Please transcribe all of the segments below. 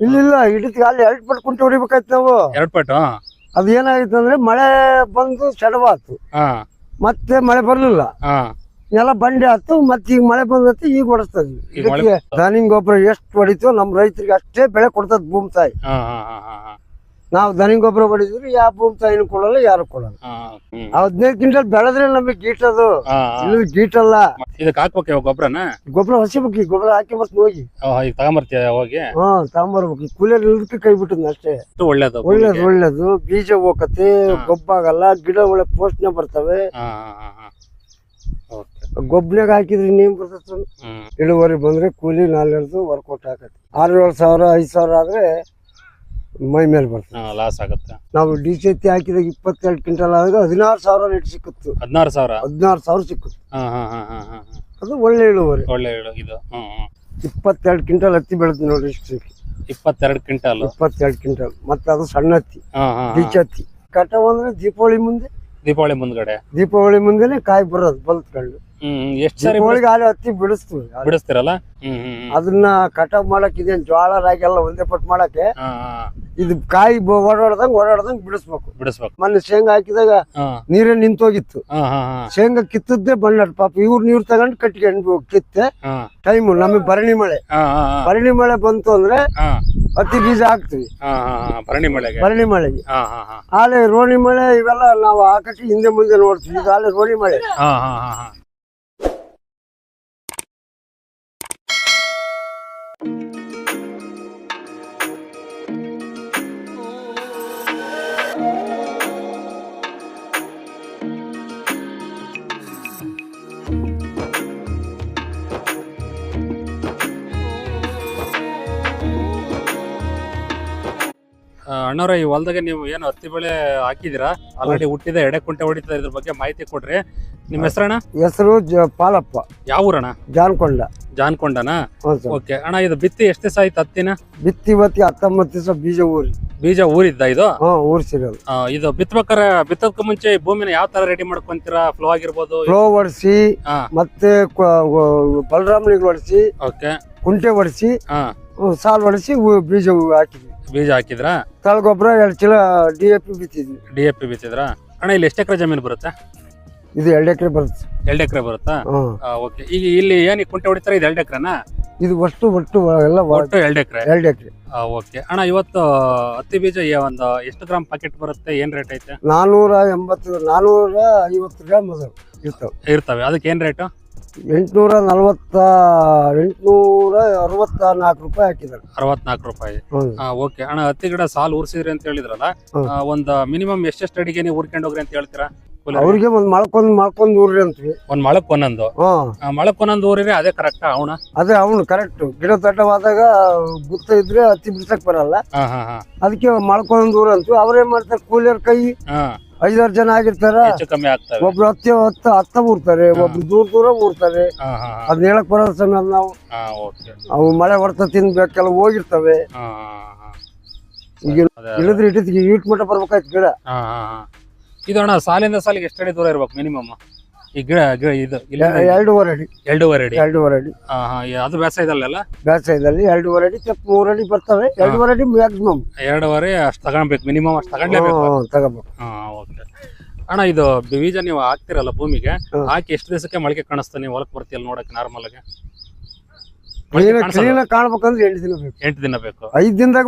ಇಲ್ಲ ಇಲ್ಲ ಹಿಡಿತ ಅಲ್ಲಿ ಎರಡು ಪಟ್ಟು ಕುಂಟೆ ಹೊಡಿಬೇಕಾಯ್ತು ನಾವು. ಎರಡು ಪಟ್ಟು ಅದು ಏನಾಗಿತ್ತು ಅಂದ್ರೆ ಮಳೆ ಬಂದು ಸಡವಾತು ಹಾ. ಮತ್ತೆ ಮಳೆ ಬರ್ಲಿಲ್ಲ. ಹಾ. ಎಲ್ಲ ಬಂಡೆ ಆತು ಮತ್ತೆ ಈಗ ಮಳೆ ಬಂದೈತಿ ಈಗ ಹೊಡಿಸ್ತದ ಈಗ ಮಳೆ ಇದಕ್ಕೆ ದನಿಂಗ್ ಗೊಬ್ಬರ ಎಷ್ಟು ಹೊಡಿತೀವೋ ನಮ್ಮ ರೈತರಿಗೆ ಅಷ್ಟೇ ಬೆಳೆ ಕೊಡ್ತದ ಭೂಮಿ ತಾಯಿ. ಹಾ ಹಾ ಹಾ ಹಾ ಹಾ. ನಾವು ದನ ಗೊಬ್ಬರ ಹೊಡಿದ್ರೆ ಯಾವ ಭೂಮಿ ತಾಯಿನೂ ಕೊಡಲ್ಲ ಯಾರು ಕೊಡಲ್ಲ. ಹದಿನೈದು ಕ್ವಿಂಟಲ್ ಬೆಳೆದ್ರೆ ನಮಗೆ ಗೀಟದು ಅದು. ಇಲ್ಲ ಗೀಟಲ್ಲ ಇದಕ್ಕೆ ಹಾಕ್ಬೇಕು ಇವಾಗ ಗೊಬ್ಬರನ? ಗೊಬ್ಬರ ಹಸಿಬೇಕು ಗೊಬ್ಬರ ಹಾಕಿ ಬರ್ತೀನಿ ಹೋಗಿ. ಈಗ ತಗೊಂಬರ್ತೀಯ ಹೋಗಿ? ಹಾ ತಗೊಂಬರ್ಬೇಕು. ಕೂಲಿಯಲ್ಲಿ ಇಲ್ದಕ್ಕೆ ಕೈ ಬಿಟ್ಟದ್ ಅಷ್ಟೇ. ಒಳ್ಳೇದು ಒಳ್ಳೇದು ಒಳ್ಳೇದು. ಬೀಜ ಹೋಗತ್ತೆ ಗೊಬ್ಬಾಗಲ್ಲ ಗಿಡ ಒಳ್ಳೆ ಪೋಷಣೆ ಬರ್ತವೆ. ಗೊಬ್ಬನಾಗ ಹಾಕಿದ್ರೆ ನೇಮ್ ಬರ್ತೈತೆ? ಇಳುವರಿ ಬಂದ್ರೆ ಕೂಲಿ ನಾಲ್ಕು ವರ್ಕೌಟ್ ಹಾಕತ್ತೆ ಆರು ಏಳು ಸಾವಿರ ಐದು ಸಾವಿರ ಆದ್ರೆ ಮೈ ಮೇಲೆ ಬರ್ತದೆ. ಲಾಸ್ ಆಗುತ್ತೆ. ನಾವು ಡಿ ಸಿ ಎತ್ತಿ ಹಾಕಿದಾಗ ಇಪ್ಪತ್ತೆರಡು ಕ್ವಿಂಟಲ್ ಆದಾಗ ಹದಿನಾರು ಸಾವಿರ ರೇಟ್ ಸಿಕ್ಕಿತ್ತು. ಹದಿನಾರು ಸಾವಿರ? ಹದಿನಾರು ಸಾವಿರ ಸಿಕ್ಕಿತ್ತು. ಅದು ಒಳ್ಳೆ ಇಳುವರಿ. ಒಳ್ಳೆ ಇಳು- ಇದು ಇಪ್ಪತ್ತೆರಡು ಕ್ವಿಂಟಲ್ ಹತ್ತಿ ಬೆಳೆದ್ ನೋಡಿ ಇಷ್ಟು ಇಪ್ಪತ್ತೆರಡು ಕ್ವಿಂಟಲ್? ಇಪ್ಪತ್ತೆರಡು ಕ್ವಿಂಟಲ್. ಮತ್ತೆ ಅದು ಸಣ್ಣ ಹತ್ತಿ. ಹಾ. ಹತ್ತಿ ಕಟಾವ್ ಅಂದ್ರೆ ದೀಪಾವಳಿ ಮುಂದೆ. ದೀಪಾವಳಿ ಮುಂದ್ಗಡೆ? ದೀಪಾವಳಿ ಮುಂದೆನೆ ಕಾಯಿ ಬರೋದು ಬಲ್ತ್ಕೊಂಡು ಎಷ್ಟ್ ಸಾರಿ ಹತ್ತಿ ಬಿಡಿಸ್ತೀವಿ. ಬಿಡಿಸ್ತಿರಲ್ಲ. ಅದನ್ನ ಕಟಾವ್ ಮಾಡಕ್ ಇದೇನ್ ಜ್ವಾಳ ರಾಗಿ ಎಲ್ಲ ಒಂದೇ ಪಟ್ ಮಾಡಕ್ಕೆ ಇದು ಕಾಯಿ ಓಡಾಡ್ದಂಗ್ ಓಡಾಡ್ದಂಗ್ ಬಿಡಿಸ್ಬೇಕು. ಬಿಡಿಸ್ಬೇಕು. ಮೊನ್ನೆ ಶೇಂಗಾ ಹಾಕಿದಾಗ ನೀರೇ ನಿಂತೋಗಿತ್ತು. ಶೇಂಗಾ ಕಿತ್ತದ್ದೆ ಬಣ್ಣ ಪಾಪ ಇವ್ರು ನೀರ್ ತಗೊಂಡು ಕಟ್ಕೊಂಡು ಕಿತ್ತೆ. ಟೈಮ್ ನಮಗೆ ಭರಣಿ ಮಳೆ. ಭರಣಿ ಮಳೆ ಬಂತು ಅಂದ್ರೆ ಹತ್ತಿ ಬೀಜ ಹಾಕ್ತಿವಿ. ಭರಣಿ ಮಳೆಗೆ. ಭರಣಿ ಮಳೆಗೆ. ಆಲೆ ರೋಣಿ ಮಳೆ ಇವೆಲ್ಲ ನಾವು ಹಾಕಿ ಹಿಂದೆ ಮುಂದೆ ನೋಡ್ತೀವಿ. ಇದು ಆಲೆ ರೋಣಿ ಮಳೆ. ಅಣ್ಣವ್ರೆ ಈ ಹೊಲದಾಗ ನೀವು ಏನು ಹತ್ತಿ ಬೆಳೆ ಹಾಕಿದಿರಾ? ಆಲ್ರೆಡಿ ಹುಟ್ಟಿದ ಎಡೆ ಕುಂಟೆ ಹೊಡಿತಾ ಇದ್ರ ಬಗ್ಗೆ ಮಾಹಿತಿ ಕೊಡ್ರಿ. ನಿಮ್ಮ ಹೆಸರಣ್ಣ? ಹೆಸರು ಪಾಲಪ್ಪ. ಯಾವ ಊರಣ್ಣ? ಜಾನ್ಕೊಂಡ. ಜಾನ್ಕೊಂಡನಾ? ಓಕೆ. ಅಣ್ಣ ಇದು ಬಿತ್ತಿ ಎಷ್ಟು ದಿವಸ ಆಯ್ತು ಹತ್ತಿನ? ಬಿತ್ತಿ ಬತ್ತಿ ಹತ್ತೊಂಬತ್ತು ದಿವಸ ಬೀಜ ಊರಿ. ಬೀಜ ಊರಿದ್ದ ಇದು? ಊರ್ಸಿರೋದು ಇದು ಬಿತ್ಬೇಕಾರ ಬಿತ್ತದಕ್ಕೆ ಮುಂಚೆ ಈ ಭೂಮಿನ ಯಾವ ತರ ರೆಡಿ ಮಾಡ್ಕೊಂತೀರಾ? ಫ್ಲೋ ಆಗಿರ್ಬೋದು? ಫ್ಲೋ ಹೊಡಿಸಿ ಮತ್ತೆ ಬಲರಾಮನಿಗೆ ಹೊಡಿಸಿ ಓಕೆ. ಕುಂಟೆ ಹೊಡಿಸಿ ಹಾ. ಸಾಲು ಹೊಡಿಸಿ ಬೀಜ ಹಾಕಿದ್ವಿ. ಬೀಜ ಹಾಕಿದ್ರಾ? ತಳಗೊಬ್ಬರ ಎರಡು ಚೀಲ ಡಿ ಎ ಪಿ ಬಿತ್ತಿದ್ವಿ. ಡಿ ಎಫ್ ಪಿ ಬಿತ್ತಿದ್ರಾ? ಅಣ್ಣ ಇಲ್ಲಿ ಎಷ್ಟು ಎಕರೆ ಜಮೀನು ಬರುತ್ತೆ? ಇದು ಎರಡು ಎಕರೆ ಬರುತ್ತೆ. ಎರಡು ಎಕರೆ ಬರುತ್ತಾ? Hmm okay. ಈಗ ಇಲ್ಲಿ ಏನು ಕುಂಟೆ ಹೊಡಿತಾರೆ ಇದು ಎರಡು ಎಕರೆನಾ? ಇದು ಒಟ್ಟು ಒಟ್ಟು ಎಲ್ಲ ಒಟ್ಟು ಎರಡು ಎಕರೆ. ಎರಡು ಎಕರೆ. ಓಕೆ. ಅಣ್ಣ ಇವತ್ತು ಹತ್ತಿ ಬೀಜ ಏ- ಒಂದು ಎಷ್ಟು ಗ್ರಾಮ್ ಪ್ಯಾಕೆಟ್ ಬರುತ್ತೆ? ಏನ್ ರೇಟ್ ಐತೆ? ನಾನೂರ ಎಂಬತ್ತು ನಾನೂರ ಐವತ್ತು ಗ್ರಾಮ್ ಇರ್ತಾವ. ಇರ್ತವೆ. ಅದಕ್ಕೆ ಏನ್ ರೇಟು ಎಂಟ್ನೂರ ನಲ್ವತ್ತ ಎಂಟ್ನೂರ ಅರವತ್ತ ನಾಲ್ಕು ರೂಪಾಯಿ ಹಾಕಿದ್ದಾರೆ. ಅರವತ್ನಾಲ್ಕು ರೂಪಾಯಿ. ಹ್ಮ್. ಓಕೆ. ಅಣ್ಣ ಹತ್ತಿ ಗಿಡ ಸಾಲು ಉರ್ಸಿದ್ರಿ ಅಂತ ಹೇಳಿದ್ರಲ್ಲ ಹ್ಮ್. ಆ, ಒಂದ್ ಮಿನಿಮಮ್ ಎಷ್ಟೆಷ್ಟು ಅಡಿಗೆ ನೀವು ಊರ್ಕೊಂಡು ಹೋಗ್ರಿ ಅಂತ ಹೇಳ್ತೀರಾ? ಅವ್ರಿಗೆ? ಒಂದ್ ಮಳ್ಕೊಂಡ್ ಮಳ್ಕೊಂಡ್ ಊರ್ರಿ ಅಂತೀವಿ. ಒಂದ್ ಮಳಕ್ ಒಂದೊಂದು? ಹ್ಮ್ ಆ, ಮಳಕ್ ಒಂದೊಂದು ಊರಿದ್ರೆ ಅದೇ ಕರೆಕ್ಟ್ ಅವನ? ಅದೇ ಅವನು ಕರೆಕ್ಟ್ ಗಿಡ ದೊಡ್ಡವಾದಾಗ ಗುತ್ತ ಇದ್ರೆ ಹತ್ತಿ ಬಿಡ್ಸಕ್ ಬರಲ್ಲ. ಹಾ ಹಾ ಹಾ. ಅದಕ್ಕೆ ಮಳ್ಕೊಂಡ್ ಊರ್ ಅಂತೀವಿ ಅವ್ರೇನ್ ಮಾಡ್ತಾರೆ? ಕೂಲಿಯರ್ ಕೈ ಹಾ. ಐದಾರು ಜನ ಆಗಿರ್ತಾರ. ಹೆಚ್ಚು ಕಮ್ಮಿ ಆಗ್ತವೆ. ಒಬ್ರು ಹತ್ತಿ ಹತ್ತ ಹತ್ತ ಊರ್ತಾರೆ ಒಬ್ರು ದೂರ ದೂರ ಊರ್ತಾರೆ ಹಾ ಹಾ ಹಾ. ಅದ್ನ ಹೇಳಕ್ ಬರೋದ್ ಸಮಯ ನಾವು. ಹಾ ಓಕೆ. ಅವು ಮಳೆ ಹೊಡ್ತ ತಿನ್ಬೇಕೆಲ್ಲ ಹೋಗಿರ್ತವೆ. ಹಾ ಹಾ ಹಾ. ಈಗ ಅದೇ ಇಳಿದ್ರೆ ಇಟ್ಟಿದ್ಗೆ ಈಟ್ ಮಟ್ಟ ಬರ್ಬೇಕಾಯ್ತು ಗಿಡ. ಹಾ ಹಾ ಹಾ. ಇದು ಅಣ್ಣ ಸಾಲಿಂದ ಸಾಲಿಗೆ ಎಷ್ಟು ಅಡಿ ದೂರ ಇರ್ಬೇಕು ಮಿನಿಮಮ್? ಈ ಗಿಡ ಗಿಡ ಇದು ಇಲ್ಲ ಎರಡೂವರೆ ಅಡಿ ಎರಡೂವರೆ ಅಡಿ ಎರಡೂವರೆ ಅಡಿ ಹಾ ಹಾ ಅದು ಬೇಸಾಯದಲ್ಲ ಇದಲ್ಲ ಬೇಸಾಯದಲ್ಲಿ ಎರಡೂವರೆ ಅಡಿ ತಪ್ಪು ಮೂರ್ ಅಡಿ ಬರ್ತವೆ. ಎರಡೂವರೆ ಅಡಿ ಮ್ಯಾಕ್ಸಿಮಮ್ ಎರಡೂವರೆ ಅಷ್ಟು ತಗೊಳ್ಬೇಕು ಮಿನಿಮಮ್ ಅಷ್ಟು ತಗೊಂಡ್ಲೇಬೇಕು. ತಗೋಬೇಕು ಹಾ ಓಕೆ ಅಣ್ಣ ಇದು ಬೀಜ ನೀವು ಹಾಕ್ತಿರಲ್ಲ ಭೂಮಿಗೆ. ಹಾಕಿ ಎಷ್ಟು ದಿವಸಕ್ಕೆ ಮೊಳಕೆ ಕಾಣಿಸ್ತಾ ನೀವು ಹೊಲಕ್ ಬರ್ತೀಯಲ್ಲ ನೋಡಕ್ಕೆ ನಾರ್ಮಲ್ ಆಗಿ? ಕ್ಲೀನ್ ಕಾಣ್ಬೇಕಂದ್ರೆ ಎಂಟು ದಿನ ಬೇಕು. ಎಂಟು ದಿನ ಬೇಕು. ಐದ್ ದಿನದಾಗ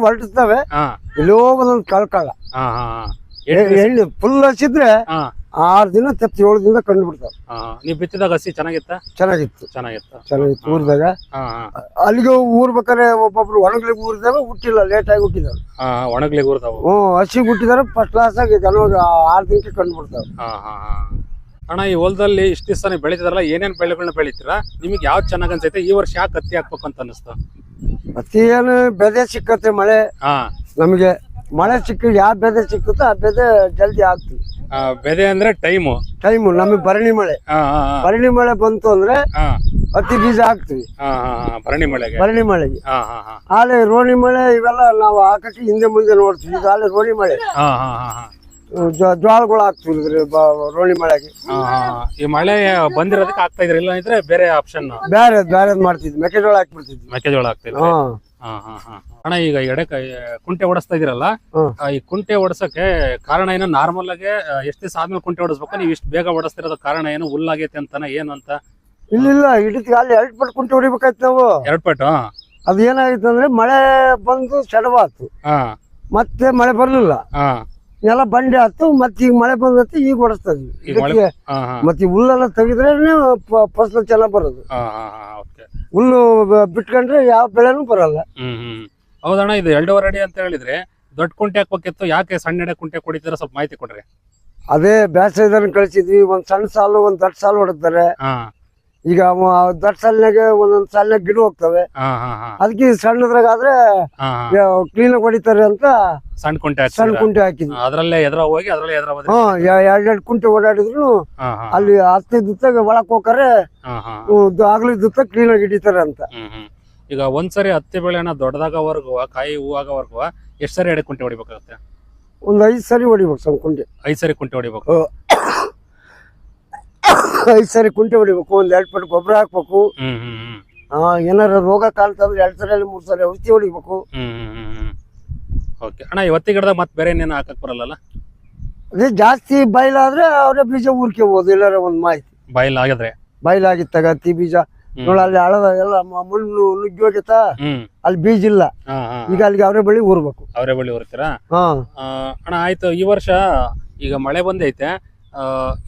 ಹಾ. ಎಲ್ಲೋ ಒಂದೊಂದು ಕಳ್ಕಳ. ಹಾ ದಿವ್ಸ- ಎಣ್ಣೆ ಫುಲ್ ಹಚ್ಚಿದ್ರೆ ಹಾ. ಆರು ದಿನ ತತ್ತಿ ಏಳು ದಿನ ಕಂಡು ಬಿಡ್ತಾವ. ನೀವು ಬಿತ್ತಿದಾಗ ಹಸಿ ಚೆನ್ನಾಗಿತ್ತ? ಚೆನ್ನಾಗಿತ್ತು. ಚೆನ್ನಾಗಿತ್ತು? ಚೆನ್ನಾಗಿತ್ತು. ಊರ್ದಾಗ. ಅಲ್ಲಿಗೆ ಊರ್ ಊರ್ಬೇಕಾರೆ ಒಬ್ಬೊಬ್ರು ಒಣಗ್ಲಿಗೆ ಊರ್ದಾಗ ಹುಟ್ಟಿಲ್ಲ ಲೇಟ್ ಆಗಿ ಹುಟ್ಟಿದಾರೆ ಹಾ ಒಣಗ್ಲಿಗೆ ಊರ್ತಾವ ಹ್ಞೂ ಹಸಿ ಹುಟ್ಟಿದಾರೆ ಫಸ್ಟ್ ಕ್ಲಾಸ್ ಆಗಿ ಜನವಾಗ ಆರು ದಿನಕ್ಕೆ ಕಂಡು ಬಿಡ್ತಾವ. ಅಣ್ಣ ಈ ಹೊಲದಲ್ಲಿ ಇಷ್ಟು ದಿವಸ ನೀವು ಬೆಳಿತಿದ್ರಲ್ಲ ಏನೇನು ಬೆಳೆಗಳನ್ನ ಬೆಳಿತೀರಾ? ನಿಮಗೆ ಯಾವ್ದು ಚೆನ್ನಾಗಿ ಅನ್ಸೈತೆ? ಈ ವರ್ಷ ಯಾಕೆ ಹತ್ತಿ ಹಾಕ್ಬೇಕು ಅಂತ ಅನಿಸ್ತು ಹತ್ತಿ ಏನು ಬೆದೆ ಸಿಕ್ಕತ್ತೆ ಮಳೆ. ನಮಗೆ ಮಳೆ ಸಿಕ್ಕ ಯಾವ ಬೆದೆ ಸಿಕ್ಕುತ್ತೋ ಆ ಬೆದೆ ಜಲ್ದಿ ಆಗ್ತೀವಿ ಬೆದೆ ಅಂದ್ರೆ ಟೈಮು ಟೈಮು ನಮಗೆ ಭರಣಿ ಮಳೆ. ಭರಣಿ ಮಳೆ ಬಂತು ಅಂದ್ರೆ ಹತ್ತಿ ಬೀಜ ಹಾಕ್ತಿವಿ. ಭರಣಿ ಮಳೆಗೆ. ಭರಣಿ ಮಳೆಗೆ. ಆಲೆ ರೋಣಿ ಮಳೆ ಇವೆಲ್ಲ ನಾವು ಹಾಕಿ ಹಿಂದೆ ಮುಂದೆ ನೋಡ್ತೀವಿ. ಈಗ ಆಲೆ ರೋಣಿ ಮಳೆ. ಜ್ವಾಳಗಳು ಹಾಕ್ತಿವಿ ರೋಣಿ ಮಳೆಗೆ. ಈ ಮಳೆ ಬಂದಿರೋದಕ್ಕೆ ಆಗ್ತಾ ಇದ್ರೆ ಇಲ್ಲ ಇದ್ರೆ ಬೇರೆ ಆಪ್ಷನ್ ಬೇರೆ ಬೇರೆ ಮಾಡ್ತಿದ್ವಿ. ಮೆಕ್ಕೆಜೋಳ ಹಾಕ್ಬಿಡ್ತಿದ್ವಿ. ಮೆಕ್ಕೆಜೋಳ ಹಾಕ್ತಿವಿ ಹಾ ಹಾ ಹಾ ಹಾ. ಅಣ್ಣ ಈಗ ಎಡ ಕುಂಟೆ ಓಡಿಸ್ತಾ ಇದೀರಲ್ಲ? ಈ ಕುಂಟೆ ಓಡಿಸಕ್ಕೆ ಕಾರಣ ಏನೋ? ನಾರ್ಮಲ್ ಆಗಿ ಎಷ್ಟು ದಿವಸ ಆದ್ಮೇಲೆ ಕುಂಟೆ ಓಡಿಸ್ಬೇಕು? ನೀವು ಇಷ್ಟು ಬೇಗ ಓಡಿಸ್ತಿರೋದ ಕಾರಣ ಏನು? ಹುಲ್ಲಾಗೈತೆ ಅಂತಾನ ಏನು ಅಂತ? ಇಲ್ಲ ಇಲ್ಲ. ಇಡೀ ಅಲ್ಲಿ ಎರಡು ಪಟ್ಟು ಕುಂಟೆ ಹೊಡಿಬೇಕಾಯ್ತು ನಾವು. ಎರಡು ಪಟ್ಟು ಅದು ಏನಾಗಿತ್ತು ಅಂದ್ರೆ ಮಳೆ ಬಂದು ಸಡವಾತು ಹಾ. ಮತ್ತೆ ಮಳೆ ಬರಲಿಲ್ಲ. ನೆಲ ಬಂಡೆ ಹತ್ತು ಮತ್ತೆ ಈಗ ಮಳೆ ಬಂದೈತಿ ಈಗ ಓಡಿಸ್ತಾ ಇದ್ವಿ ಈಗ ಮಳೆ- ಇದಕ್ಕೆ ಹಾ ಹಾ. ಮತ್ತೆ ಈ ಹುಲ್ಲೆಲ್ಲ ತೆಗೆದ್ರೆ ಫಸಲು ಚೆನ್ನಾಗಿ ಬರೋದು. ಹುಲ್ಲು ಬಿಟ್ಕೊಂಡ್ರೆ ಯಾವ ಬೆಳೆನೂ ಬರಲ್ಲ. ಹೌದಣ್ಣ ಇದು ಎರಡೂವರೆ ಅಡಿ ಅಂತ ಹೇಳಿದ್ರೆ ದೊಡ್ಡ ಕುಂಟೆ ಹಾಕ್ಬೇಕಿತ್ತು ಯಾಕೆ ಸಣ್ಣ ಎಡೆ ಕುಂಟೆ ಕೊಡಿದ್ರೆ ಸ್ವಲ್ಪ ಮಾಹಿತಿ ಕೊಡ್ರಿ. ಅದೇ ಬೇಸಾಯದನ್ನ ಕಳಿಸಿದ್ವಿ ಒಂದ್ ಸಣ್ಣ ಸಾಲು ಒಂದ್ ದೊಡ್ಡ ಸಾಲು ಹೊಡಿತಾರೆ ಹಾ. ಈಗ ದೊಡ್ಡ ಸಾಲಿನಾಗ ಒಂದೊಂದ್ ಸಾಲಿನಾಗ ಗಿಡ ಹೋಗ್ತವೆ. ಅದಕ್ಕೆ ಸಣ್ಣದ್ರಾಗ ಹಾ ಕ್ಲೀನ್ ಆಗಿ ಹೊಡಿತಾರೆ ಅಂತ ಸಣ್ಣ ಕುಂಟೆ ಸಣ್ಣ ಕುಂಟೆ ಹಾಕಿದ್ವಿ. ಅದ್ರಲ್ಲೇ ಎದ್ರ ಹೋಗಿ ಅದ್ರಲ್ಲೇ ಎದ್ರ ಎರಡೆರಡು ಕುಂಟೆ ಓಡಾಡಿದ್ರು. ಅಲ್ಲಿ ಹತ್ತಿ ದಿತ್ತಾಗ ಒಳಕ್ ಹೋಗಾರೆ ಆಗ್ಲಿ ದಿತ್ತ ಕ್ಲೀನ್ ಆಗಿ ಹಿಡಿತಾರೆ ಅಂತ. ಈಗ ಒಂದ್ಸರಿ ಹತ್ತಿ ಬೆಳೆನ ದೊಡ್ಡದಾಗವರೆಗೂ ಕಾಯಿ ಹೂವಾಗವರೆಗೂ ಎಷ್ಟು ಸರಿ ಎರಡು ಕುಂಟೆ ಹೊಡಿಬೇಕಾಗುತ್ತೆ? ಒಂದ್ ಐದ್ ಸರಿ ಹೊಡಿಬೇಕು ಸಣ್ಣ ಕುಂಟೆ. ಐದ್ ಸರಿ ಕುಂಟೆ ಹೊಡಿಬೇಕು. ಐದ್ ಸರಿ ಕುಂಟೆ ಹೊಡಿಬೇಕು ಒಂದ್ ಎರಡ್ ಪಟ್ಟು ಗೊಬ್ಬರ ಹಾಕ್ಬೇಕು. ಆ, ಏನಾರ ರೋಗ ಕಾಣ್ತಂದ್ರೆ ಎರಡ್ ಸರಿ ಮೂರ್ ಸರಿ ಔಷಧಿ ಹೊಡಿಬೇಕು. ಓಕೆ ಅಣ್ಣ ಇವತ್ತಿ ಗಿಡದಾಗ ಮತ್ತೆ ಬೇರೆ ಏನೇನು ಹಾಕಕ್ ಬರಲ್ಲ ಅದೇ ಜಾಸ್ತಿ ಬಯಲಾದ್ರೆ ಅವರೇ ಬೀಜ ಊರ್ಕೋಬಹುದು ಇಲ್ಲಾರ ಒಂದ್ ಮಾಹಿತಿ. ಬಾಯಿಲ್ ಆಗಿದ್ರೆ? ಬಯಲಾಗಿತ್ತಾಗ ಹತ್ತಿ ಬೀಜ? ಹ್ಮ್. ನೋಡ ಅಲ್ಲಿ ಹಳದ ಎಲ್ಲ ಮ- ಮಣ್ಣು ನುಗ್ಗಿ ಹೋಗಿತ್ತ ಹ್ಮ್. ಅಲ್ಲಿ ಬೀಜ ಇಲ್ಲ. ಹಾ ಹಾ. ಈಗ ಅಲ್ಲಿಗೆ ಅವರೇ ಬಳಿ ಊರ್ಬೇಕು ಅವರೇ ಬಳ್ಳಿ ಊರ್ತೀರಾ ಹಾ. ಅಣ್ಣ ಆಯ್ತು ಈ ವರ್ಷ ಈಗ ಮಳೆ ಬಂದೈತೆ.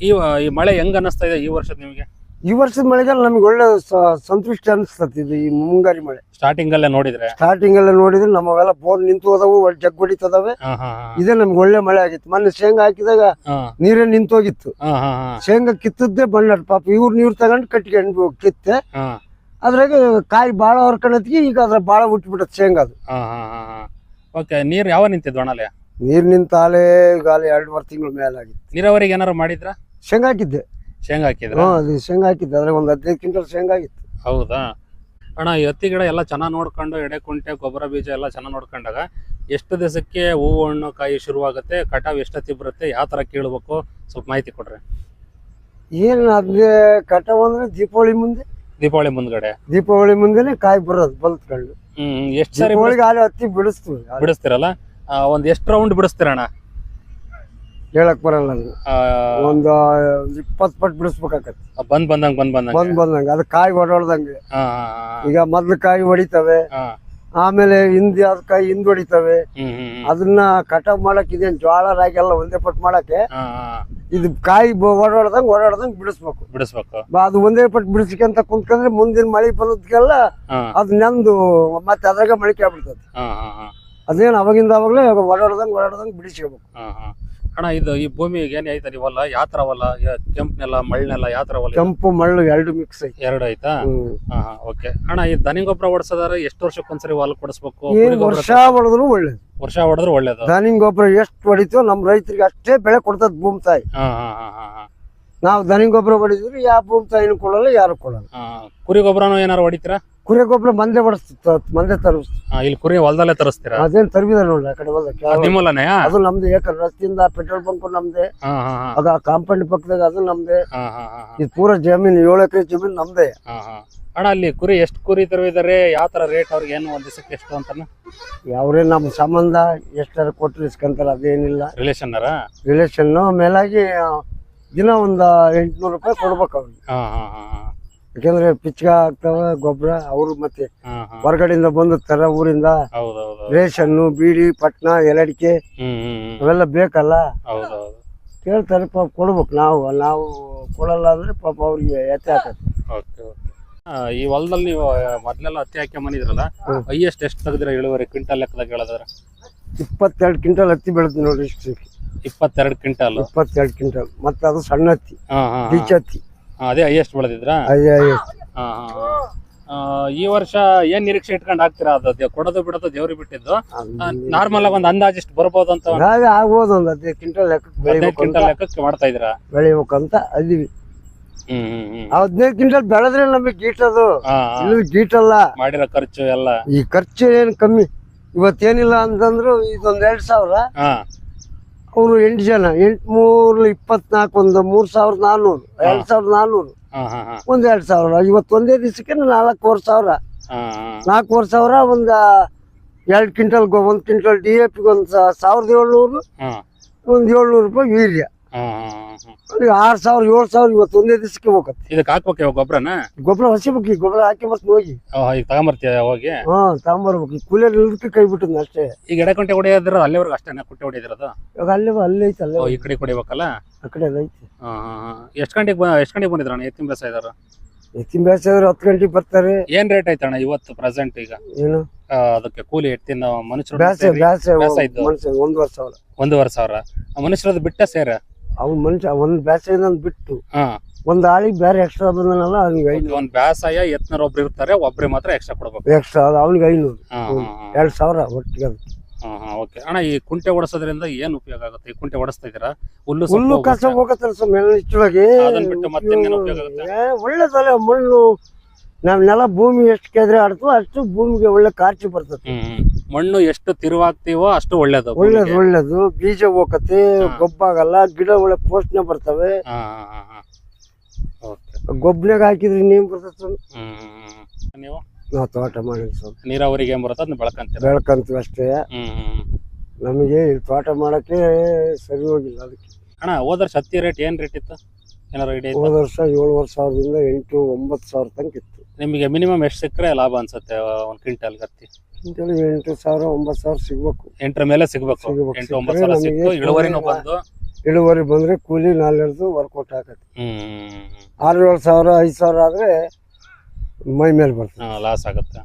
ಈ ಈ ಮಳೆ ಹೆಂಗ್ ಅನ್ನಿಸ್ತಾ ಇದೆ ಈ ವರ್ಷದ ನಿಮಗೆ? ಈ ವರ್ಷದ ಮಳೆಗಾಲ ನಮ್ಗೆ ಒಳ್ಳೆ ಸ- ಸಂತೃಷ್ಟಿ ಅನಿಸ್ತತಿ ಇದು ಈ ಮುಂಗಾರಿ ಮಳೆ. ಸ್ಟಾರ್ಟಿಂಗ್ ಅಲ್ಲೇ ನೋಡಿದ್ರೆ? ಸ್ಟಾರ್ಟಿಂಗ್ ಅಲ್ಲೇ ನೋಡಿದ್ರೆ ನಮಗೆಲ್ಲ ಬೋರ್ ನಿಂತು ಹೋದವು ಒಳ್ಳೆ ಜಗ್ ಹೊಡಿತದವೆ. ಹಾ ಹಾ ಹಾ. ಇದೇ ನಮ್ಗೆ ಒಳ್ಳೆ ಮಳೆ ಆಗಿತ್ತು. ಮೊನ್ನೆ ಶೇಂಗಾ ಹಾಕಿದಾಗ ಹಾ. ನೀರೇ ನಿಂತೋಗಿತ್ತು. ಹಾ ಹಾ ಹಾ. ಶೇಂಗಾ ಕಿತ್ತದ್ದೇ ಬಣ್ಣ ಪಾಪ. ಇವ್ರು ನೀರು ತಗೊಂಡು ಕಟ್ಕೊಂಡು ಕಿತ್ತೆ. ಹಾ. ಅದ್ರಾಗ ಕಾಯಿ ಬಾಳ ಹೊರ್ಕೊಂಡತ್ಗೆ ಈಗ ಅದ್ರ ಬಾಳ ಬಿಟ್ಬಿಟ್ಟತ್ ಶೇಂಗಾ ಅದು ಹಾ ಹಾ ಹಾ ಹಾ. ಓಕೆ ನೀರ್ ಯಾವ ನಿಂತಿದ್ವು ಅಣ್ಣಲೆ ನೀರ್ ನಿಂತಾಲೇ ಗಾಲಿ ಈಗ ಎರಡುವರೆ ತಿಂಗಳ ಮೇಲೆ ಆಗಿತ್ತು ನೀರಾವರಿಗೆ ಏನಾರು ಮಾಡಿದ್ರ? ಶೇಂಗಾ ಹಾಕಿದ್ದೆ. ಶೇಂಗಾ ಹಾಕಿದ್ರ? ಅದು ಶೇಂಗಾ ಹಾಕಿದ್ದೆ. ಅದ್ರಾಗ ಒಂದ್ ಹದಿನೈದು ಕ್ವಿಂಟಲ್ ಶೇಂಗಾ ಆಗಿತ್ತು. ಹೌದಾ? ಅಣ್ಣ ಈ ಹತ್ತಿ ಗಿಡ ಎಲ್ಲ ಚೆನ್ನಾಗಿ ನೋಡ್ಕೊಂಡು ಎಡೆ ಕುಂಟೆ ಗೊಬ್ಬರ ಬೀಜ ಎಲ್ಲ ಚೆನ್ನಾಗಿ ನೋಡ್ಕೊಂಡಾಗ ಎಷ್ಟು ದಿವಸಕ್ಕೆ ಹೂವು ಹಣ್ಣು ಕಾಯಿ ಶುರುವಾಗುತ್ತೆ ಕಟಾವ್ ಎಷ್ಟೊತ್ತಿ ಬರುತ್ತೆ ಯಾವ ತರ ಕೀಳ್ಬೇಕು? ಸ್ವಲ್ಪ ಮಾಹಿತಿ ಕೊಡ್ರಿ. ಏನ್ ಅದೇ ಕಟಾವ್ ಅಂದ್ರೆ ದೀಪಾವಳಿ ಮುಂದೆ. ದೀಪಾವಳಿ ಮುಂದ್ಗಡೆ. ದೀಪಾವಳಿ ಮುಂದೆನೆ ಕಾಯಿ ಬರೋದು ಬಲ್ತ್ಕೊಂಡು ಹ್ಮ್ ಎಷ್ಟು ಸಾರಿ ದೀಪಾವಳಿಗೆ ಆಲೆ ಹತ್ತಿ ಬಿಡಿಸ್ತೀವಿ. ಬಿಡಿಸ್- ಬಿಡಿಸ್ತೀರಲ್ಲ? ಒಂದ್ ಎಷ್ಟ್ ರೌಂಡ್ ಬಿಡಿಸ್ತೀರಣ್ಣ? ಹೇಳಕ್ ಬರಲ್ಲ ನಂಗೆ. ಆ, ಒಂದ್ ಇಪ್ಪತ್ ಪಟ್ ಬಿಡಿಸ್ಬೇಕಾಗತ್ತೆ. ಬಂದ್ ಬಂದಂಗ್ ಬಂದ್ ಬಂದಂಗ? ಬಂದ್ ಬಂದಂಗ. ಅದು ಕಾಯಿ ಹೊಡೋಡ್ದಂಗೆ ಹಾ ಹಾ ಹಾ ಈಗ ಮೊದ್ಲು ಕಾಯಿ ಹೊಡಿತವೆ ಆಮೇಲೆ ಹಿಂದಿ ಅದ್ ಕಾಯಿ ಹಿಂದ್ ಹೊಡಿತವೆ. ಅದನ್ನ ಕಟಾವ್ ಮಾಡಕ್ ಇದೇನ್ ಜ್ವಾಳ ರಾಗಿ ಎಲ್ಲ ಒಂದೇ ಪಟ್ ಮಾಡಕ್ಕೆ ಇದು ಕಾಯಿ ಓಡಾಡ್ದಂಗ್ ಓಡಾಡ್ದಂಗ್ ಬಿಡಿಸ್ಬೇಕು. ಬಿಡಿಸ್ಬೇಕು. ಅದು ಒಂದೇ ಪಟ್ ಬಿಡಿಸ್ಕೊಂತ ಕುಂತ್ಕೊಂಡ್ರೆ ಮುಂದಿನ ಮಳೆ ಬಂದಕ್ಕೆಲ್ಲ ಅದ್ ನೆಂದು ಮತ್ತೆ ಅದ್ರಾಗ ಮಳಿಕೆ ಆಗ್ಬಿಡ್ತದೆ. ಅದೇನ್ ಅವಾಗಿಂದ ಅವಾಗಲೇ ಓಡಾಡ್ದಂಗೆ ಓಡಾಡ್ದಂಗೆ ಬಿಡಿಸ್ಕೋಬೇಕು. ಹಾ ಹಾ. ಅಣ್ಣ ಇದು ಈ ಭೂಮಿಗೆ ಏನ್ ಐತ ನೀವಲ್ಲ ಯಾವ ತರ ಹೊಲ? ಕೆಂಪ್ ನೆಲ ಮಳ್ ನೆಲ ಯಾವ ತರ ಹೊಲ ಕೆಂಪು ಮಳ್ಳು ಎರಡು ಮಿಕ್ಸ್ ಐತಿ. ಎರಡು ಐತಾ. ಹಾ ಓಕೆ. ಅಣ್ಣ ಈ ದನಿ ಗೊಬ್ಬರ ಹೊಡ್ಸದಾರ ಎಷ್ಟು ವರ್ಷಕ್ಕೊಂದ್ಸರಿ ಹೊಲ ಕೊಡಿಸ್ಬೇಕು? ವರ್ಷ ಹೊಡೆದ್ರು ಒಳ್ಳೇದು. ವರ್ಷ ಹೊಡೆದ್ರು ಒಳ್ಳೇದು. ದನಿ ಗೊಬ್ಬರ ಎಷ್ಟು ಹೊಡಿತೀವೋ ನಮ್ ರೈತರಿಗೆ ಅಷ್ಟೇ ಬೆಳೆ ಕೊಡ್ತದ ಭೂಮಿ ತಾಯಿ. ಹಾ ಹಾ ಹಾ ಹಾ ಹಾ. ನಾವು ದನಿ ಗೊಬ್ಬರ ಹೊಡಿದ್ರೆ ಯಾವ ಭೂಮಿ ತಾಯಿನೂ ಕೊಡಲ್ಲ ಯಾರು ಕೊಡಲ್ಲ. ಕುರಿ ಗೊಬ್ಬರನು ಏನಾರು ಹೊಡಿತೀರಾ? ಕುರಿ ಗೊಬ್ಬರ ಮಂದೆ ಹೊಡಿಸ್ತ ಮಂದೆ ತರಿಸ್ತ. ಇಲ್ಲಿ ಕುರಿ ಹೊಲದಲ್ಲೇ ತರಿಸ್ತೀರಾ? ಅದೇನ್ ತರ್ಬಿದ ನೋಡ್ರಿ ಆ ಕಡೆ ಹೊಲಕ್ಕೆ ಅದ್ ನಿಮ್ಮಲ್ಲನೇ ಹಾ ಅದು ನಮ್ದು ಯಾಕಂದ್ರೆ ರಸ್ತೆಯಿಂದ ಪೆಟ್ರೋಲ್ ಬಂಕ್ ನಮ್ದೇ. ಹಾ ಹಾ ಅದು ಆ ಕಾಂಪೌಂಡ್ ಪಕ್ಕದಾಗ ಅದು ನಮ್ದೇ. ಹಾ ಹಾ ಹಾ ಇದು ಪೂರ ಜಮೀನು ಏಳು ಎಕರೆ ಜಮೀನು ನಮ್ದೇ. ಹಾ ಹಾ. ಅಣ್ಣ ಅಲ್ಲಿ ಕುರಿ ಎಷ್ಟು ಕುರಿ ತರುವಿದಾರೆ ಯಾವ ತರ ರೇಟ್ ಅವ್ರಿಗೆ ಏನು ಒಂದ್ ದಿವಸಕ್ಕೆ ಎಷ್ಟು ಅಂತಾನ ಯಾವ್ರೇ ನಮ್ಮ ಸಂಬಂಧ ಎಷ್ಟಾರ ಕೊಟ್ಟರು ಇಸ್ಕೊಂತಾರ ಅದೇನಿಲ್ಲ. ರಿಲೇಷನ್ನರ ರಿಲೇಷನ್ ಮೇಲಾಗಿ ದಿನ ಒಂದ್ ಎಂಟ್ನೂರು ರೂಪಾಯಿ ಕೊಡ್ಬೇಕು ಅವ್ರಿಗೆ. ಹಾ ಹಾ ಹಾ ಹಾ. ಯಾಕಂದ್ರೆ ಪಿಚ್ಕ ಆಗ್ತಾವ ಗೊಬ್ಬರ ಅವ್ರು ಮತ್ತೆ ಹೊರಗಡೆಯಿಂದ ಬಂದು ತರ ಊರಿಂದ ರೇಷನ್ ಬೀಡಿ ಪಟ್ನ ಎಲಡಿಕೆ ಅವೆಲ್ಲ ಬೇಕಲ್ಲ? ಕೇಳ್ತಾರೆ ಪಾಪ ಕೊಡ್ಬೇಕು. ನಾವು ನಾವು ಕೊಡಲ್ಲ ಅಂದ್ರೆ ಪಾಪ ಅವ್ರಿಗೆ ಎತ್ತೆ ಹಾಕತ್ತೆ. ಈ ಹೊಲದಲ್ಲಿ ನೀವು ಮೊದ್ಲೆಲ್ಲ ಹತ್ತಿ ಹಾಕಿ ಮನಿದ್ರಲ್ಲ. ಹೈಯೆಸ್ಟ್ ಎಷ್ಟು ತೆಗೆದಿರ ಇಳುವರಿ ಕ್ವಿಂಟಲ್ ಲೆಕ್ಕದಾಗ ಹೇಳಿದ್ರ ಇಪ್ಪತ್ತೆರಡು ಕ್ವಿಂಟಲ್ ಹತ್ತಿ ಬೆಳೆದ್ವಿ ನೋಡ್ರಿ ಇಷ್ಟು ಇಪ್ಪತ್ತೆರಡು ಕ್ವಿಂಟಲ್. ಇಪ್ಪತ್ತೆರಡು ಕ್ವಿಂಟಲ್. ಮತ್ತೆ ಅದು ಸಣ್ಣ ಹತ್ತಿ ಬೀಚ್ ಹತ್ತಿ. ಅದೇ ಹೈಯೆಸ್ಟ್ ಬೆಳೆದಿದ್ರಾ? ಅಯ್ಯ ಹಾ. ಆ, ಈ ವರ್ಷ ಏನ್ ನಿರೀಕ್ಷೆ ಇಟ್ಕೊಂಡು ಹಾಕ್ತೀರಾ? ಅದು ದೇ- ಕೊಡೋದು ಬಿಡೋದು ದೇವ್ರಿಗೆ ಬಿಟ್ಟಿದ್ದು. ನಾರ್ಮಲ್ ಆಗಿ ಒಂದು ಅಂದಾಜ್ ಇಷ್ಟು ಬರ್ಬೋದು ಅಂತ ಒಂದ್ ಹಾಗೆ ಆಗ್ಬೋದು ಒಂದು ಹದಿನೈದು ಕ್ವಿಂಟಲ್ ಲೆಕ್ಕಕ್ಕೆ ಹದಿನೈದು ಬೆಳಿಬೇಕು ಅಂತ. ಕ್ವಿಂಟಲ್ ಲೆಕ್ಕಕ್ಕೆ ಮಾಡ್ತಾ ಇದ್ದೀರಾ? ಬೆಳಿಬೇಕಂತ ಅದೀವಿ. ಹ್ಮ್ ಹ್ಮ್ ಹ್ಮ್. ಆ ಹದಿನೈದು ಕ್ವಿಂಟಲ್ ಬೆಳೆದ್ರೆ ನಮಗೆ ಗೀಟದು ಹಾ ಗೀಟಲ್ಲ ಮಾಡಿರೋ ಖರ್ಚು ಎಲ್ಲ. ಈ ಖರ್ಚು ಏನು ಕಮ್ಮಿ? ಇವತ್ತೇನಿಲ್ಲ ಅಂತಂದ್ರು ಇದೊಂದ್ ಎರಡ್ ಸಾವಿರ. ಹಾ. ಅವರು ಎಂಟು ಜನ ಎಂಟು ಮೂರು ಇಪ್ಪತ್ನಾಲ್ಕು ಒಂದು ಮೂರ್ ಸಾವಿರದ ನಾನ್ನೂರು ಎರಡ್ ಸಾವಿರದ ನಾನ್ನೂರು ಒಂದ್ ಎರಡ್ ಸಾವಿರ ಇವತ್ತೊಂದೇ ದಿವಸಕ್ಕೆ ನಾಲ್ಕೂವರೆ ಸಾವಿರ. ನಾಲ್ಕೂವರೆ ಸಾವಿರ ಒಂದು ಎರಡು ಕ್ವಿಂಟಲ್ ಒಂದು ಕ್ವಿಂಟಲ್ ಡಿ ಎ ಪಿಗೆ ಒಂದು ಸಾವಿರದ ಏಳ್ನೂರು ಒಂದು ಏಳ್ನೂರು ರೂಪಾಯಿ ವೀರ್ಯ ಈಗ ಆರ್ ಸಾವಿರ ಏಳು ಸಾವಿರ ಇವತ್ತು ಒಂದೇ ದಿವಸಕ್ಕೆ ಹೋಗುತ್ತೆ. ಇದಕ್ಕೆ ಹಾಕ್ಬೇಕು ಇವಾಗ ಗೊಬ್ಬರನ ಗೊಬ್ಬರ ಹಸಿಬೇಕು ಈ ಗೊಬ್ಬರ ಹಾಕಿ ಮತ್ತೆ ಹೋಗಿ. ಈಗ ತಗೊಂಬರ್ತೀಯ ಹೋಗಿ? ಹಾ ತಗೊಂಬರ್ಬೇಕು. ಕೂಲಿ ಇಲ್ದಕ್ಕೆ ಕೈ ಬಿಟ್ಟದ್ ಅಷ್ಟೇ. ಈಗ ಎಡೆಕುಂಟೆ ಹೊಡೆಯೋದ್ರ ಅಲ್ಲಿವರೆಗೂ ಅಷ್ಟೇ ಕುಟ್ಟೆ ಹೊಡೆಯೋದಿರೋದು? ಇವಾಗ ಅಲ್ಲಿ ಅಲ್ಲೇ ಐತೆ ಅಲ್ಲೇ ಈ ಕಡೆ ಹೊಡಿಬೇಕಲ್ಲ ಆ ಕಡೆ ಐತಿ. ಐತೆ ಎಷ್ಟು ಗಂಟೆಗೆ ಎಷ್ಟು ಗಂಟೆಗೆ ಬಂದಿದ್ರಣ್ಣ ಎತ್ತಿನ ಬೇಸಾಯದಾರ ಎತ್ತಿನ ಬೇಸಾದ್ರೆ ಹತ್ತು ಗಂಟೆಗೆ ಬರ್ತಾರೆ. ಏನ್ ರೇಟ್ ಐತಣ್ಣ ಇವತ್ತು ಪ್ರೆಸೆಂಟ್ ಈಗ? ಏನು? ಅದಕ್ಕೆ ಕೂಲಿ ಎತ್ತಿನ ಮನುಷ್ಯರು ಬೇಸೆ ಬೇಸೆ ಒಂದುವರೆ ಸಾವಿರ. ಒಂದೂವರೆ ಸಾವಿರ. ಮನುಷ್ಯರದ್ದು ಬಿಟ್ಟ ಸೇರ? ಅವ್ನ ಮನುಷ್ಯ ಒಂದ್ ಬ್ಯಾಸಾಯ ಬಿಟ್ಟು ಹಾ. ಒಂದ್ ಆಳಿಗೆ ಬೇರೆ ಎಕ್ಸ್ಟ್ರಾ ಬಂದನಲ್ಲ ಅವ್ನಿಗೆ ಐನೂರು. ಒಂದ್ ಬ್ಯಾಸಾಯ ಎತ್ನರ್ ಒಬ್ರು ಇರ್ತಾರೆ ಒಬ್ರೇ ಮಾತ್ರ ಎಕ್ಸ್ಟ್ರಾ ಕೊಡ್ಬೇಕು. ಎಕ್ಸ್ಟ್ರಾ ಅವ್ನಿಗೆ ಐನೂರು. ಹಾ ಹ್ಮ್. ಹಾ. ಎರಡ್ ಸಾವಿರ ಒಟ್ಟಿಗೆ ಅದು. ಹಾ ಹಾ ಓಕೆ. ಅಣ್ಣ ಈ ಕುಂಟೆ ಓಡಿಸೋದ್ರಿಂದ ಏನ್ ಉಪಯೋಗ ಆಗುತ್ತೆ? ಈ ಕುಂಟೆ ಓಡಿಸ್ತಾ ಇದೀರಾ ಹುಲ್ಲು ಹುಲ್ಲು ಕಸ ಹೋಗುತ್ತೆ. ಹೋಗತ್ತಲ್ಲ ಸ್ವಾಮಿ ಎಲ್ಲ ಇಷ್ಟೊಳಗೆ ಅದನ್ನ ಬಿಟ್ಟು ಉಪಯೋಗ ಆಗುತ್ತೆ? ಏ, ಒಳ್ಳೇದಲ್ಲ ಮಣ್ಣು ನಾವ್ ನೆಲ ಭೂಮಿ ಎಷ್ಟು ಕೆದ್ರೆ ಆಡ್ತೋ ಅಷ್ಟು ಭೂಮಿಗೆ ಒಳ್ಳೆ ಕಾರ್ಚಿ ಬರ್ತದೆ. ಮಣ್ಣು ಎಷ್ಟು ತಿರುವಾಗ್ತೀವೋ ಅಷ್ಟು ಒಳ್ಳೇದು ಒಳ್ಳೇದು. ಒಳ್ಳೇದು. ಬೀಜ ಹೋಗತ್ತೆ ಗೊಬ್ಬಾಗಲ್ಲ ಗಿಡ ಒಳ್ಳೆ ಪೋಷಣೆ ಬರ್ತವೆ. ಗೊಬ್ಬನಾಗ ಹಾಕಿದ್ರೆ ನೇಮ್ ಬರ್ತದೆ. ನೀವು? ನಾವು ತೋಟ ಮಾಡಿದ್ವಿ ಸ್ವಾಮಿ. ನೀರಾವರಿಗೆ ಏನ್ ಬೆಳಕಂತೀರ? ಬೆಳ್ಕಂತೀವಿ ಅಷ್ಟೇ. ನಮಗೆ ತೋಟ ಮಾಡಕ್ಕೆ ಸರಿ ಹೋಗಿಲ್ಲ ಅದಕ್ಕೆ. ಅಣ್ಣ ಹೋದ್ರ ಹತ್ತಿ ರೇಟ್ ಏನ್ ರೇಟ್ ಇತ್ತು? ಏನಾರ ಐಡಿಯಾ ಹೋದ ವರ್ಷ ಏಳುವರೆ ಸಾವಿರದಿಂದ ಎಂಟು ಒಂಬತ್ತು ಸಾವಿರ ತನಕ ಇತ್ತು. ನಿಮಗೆ ಮಿನಿಮಮ್ ಎಷ್ಟು ಸಿಕ್ಕರೆ ಲಾಭ ಅನ್ಸುತ್ತೆ ಒಂದು ಕ್ವಿಂಟಲ್ ಹತ್ತಿ ಕ್ವಿಂಟಲ್ ಎಂಟು ಸಾವಿರ ಒಂಬತ್ತು ಸಾವಿರ ಸಿಗಬೇಕು. ಎಂಟರ ಮೇಲೆ ಸಿಗಬೇಕು. ಸಿಗ್ಬೇಕು. ಎಂಟು ಒಂಬತ್ತು ಸಾವಿರ ಸಿಕ್ಕು ಇಳುವರಿನೂ ಬಂದು? ಇಳುವರಿ ಬಂದ್ರೆ ಕೂಲಿ ನಾಲ್ಕು ವರ್ಕೌಟ್ ಆಗತ್ತೆ. ಹ್ಮ್ ಆರು ಏಳು ಸಾವಿರ ಐದು ಸಾವಿರ ಆದರೆ ಮೈ ಮೇಲೆ ಬರ್ತದೆ. ಲಾಸ್ ಆಗುತ್ತೆ.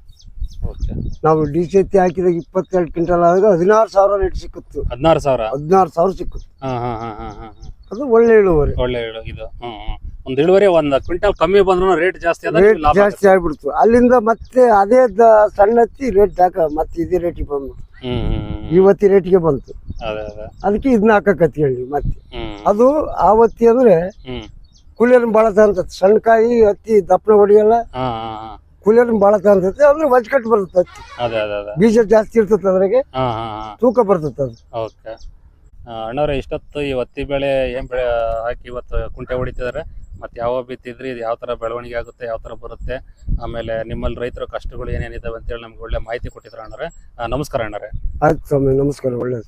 ಓಕೆ ನಾವು ಡಿ ಸಿ ಎತ್ತಿ ಹಾಕಿದಾಗ ಇಪ್ಪತ್ತೆರಡು ಕ್ವಿಂಟಲ್ ಆದಾಗ ಹದಿನಾರು ಸಾವಿರ ರೇಟ್ ಸಿಕ್ಕಿತ್ತು. ಹದಿನಾರು ಸಾವಿರ? ಹದಿನಾರು ಸಾವಿರ ಸಿಕ್ಕಿತ್ತು. ಹಾ ಹಾ ಹಾ ಹಾ ಹಾ. ಅದು ಒಳ್ಳೆ ಇಳುವರಿ. ಒಳ್ಳೆ ಇಳು- ಇದು. ಹ್ಮ್ ಹ್ಮ್. ಒಂದ್ ಇಳುವರಿ ಒಂದ್ ಕ್ವಿಂಟಲ್ ಕಮ್ಮಿ ಬಂದ್ರು ರೇಟ್ ಜಾಸ್ತಿ ಆದ್ರೆ ರೇಟ್ ಲಾಭ ಜಾಸ್ತಿ ಆಗ್ಬಿಡ್ತು. ಅಲ್ಲಿಂದ ಮತ್ತೆ ಅದೇ ದ- ಸಣ್ಣ ಹತ್ತಿ ರೇಟ್ ಹಾಕ ಮತ್ತೆ ಇದೇ ರೇಟಿಗೆ ಬಂದು ಹ್ಮ್ ಹ್ಮ್ ಹ್ಮ್. ಇವತ್ತಿ ರೇಟಿಗೆ ಬಂತು. ಅದೇ ಅದೇ. ಅದಕ್ಕೆ ಇದನ್ನ ಹಾಕಕತ್ಕೊಂಡ್ವಿ ಮತ್ತೆ. ಹ್ಮ್. ಅದು ಆವತ್ತಿ ಅಂದ್ರೆ ಹ್ಮ್. ಕೂಲಿಯರ್ನ ಭಾಳ ತಗೊಂತೈತಿ ಸಣ್ಣ ಕಾಯಿ ಹತ್ತಿ ದಪ್ಪನ ಹೊಡಿಯಲ್ಲ ಹಾ ಹಾ ಹಾ. ಕೂಲಿಯರ್ನ ಭಾಳ ತಗೊಂತೈತಿ ಅಂದ್ರೆ ವಜ್ಕಟ್ಟು ಬರ್ತೈತಿ ಹತ್ತಿ ಅದೇ ಅದೇ ಅದೇ. ಬೀಜ ಜಾಸ್ತಿ ಇರ್ತೈತೆ ಅದ್ರಾಗೆ. ಹಾ ಹಾ ಹಾ. ತೂಕ ಬರ್ತೈತೆ ಅದು. ಓಕೆ. ಅಣ್ಣವ್ರೆ, ಇಷ್ಟೊತ್ತು ಈ ಹತ್ತಿ ಬೆಳೆ ಏನ್ ಬೆಳೆ ಹಾಕಿ ಇವತ್ತು ಕುಂಟೆ ಹೊಡಿತಿದಾರೆ? ಮತ್ತೆ ಯಾವ ಬಿತ್ತಿದ್ರಿ? ಇದು ಯಾವ ತರ ಬೆಳವಣಿಗೆ ಆಗುತ್ತೆ? ಯಾವ ತರ ಬರುತ್ತೆ? ಆಮೇಲೆ ನಿಮ್ಮಲ್ಲಿ ರೈತರ ಕಷ್ಟಗಳು ಏನೇನಿದಾವೆ ಅಂತೇಳಿ ನಮ್ಗೆ ಒಳ್ಳೆ ಮಾಹಿತಿ ಕೊಟ್ಟಿದ್ರು ಅಣ್ಣರೇ ನಮಸ್ಕಾರ ಅಣ್ಣರೇ ಆಯ್ತು ಸ್ವಾಮಿ, ನಮಸ್ಕಾರ, ಒಳ್ಳೇದು.